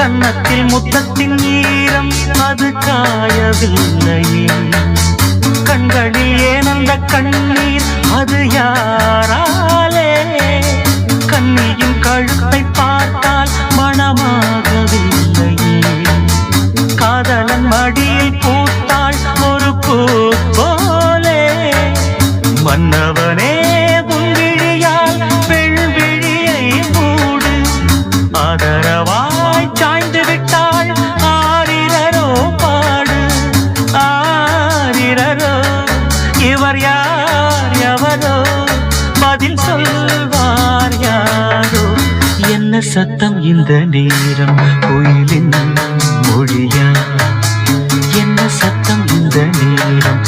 கன்னத்தில் முத்தத்தின் ஈரம் அது காயவில்லையே. கண்களில் ஏனந்த கண்ணீர் அது யாராலே? கண்ணியின் கழுத்தை பார்த்தால் மனமாகவில்லையே. காதலன் மடியில் பூத்தாள் ஒரு பூ போலே. மன்னவனே பெண் விழியை மூடு. ஆதரவ இவர் யார் எவரோ பதில் சொல்வார் யாரோ? என்ன சத்தம் இந்த நேரம்? கோயிலின் மொழியா? என்ன சத்தம் இந்த நேரம்?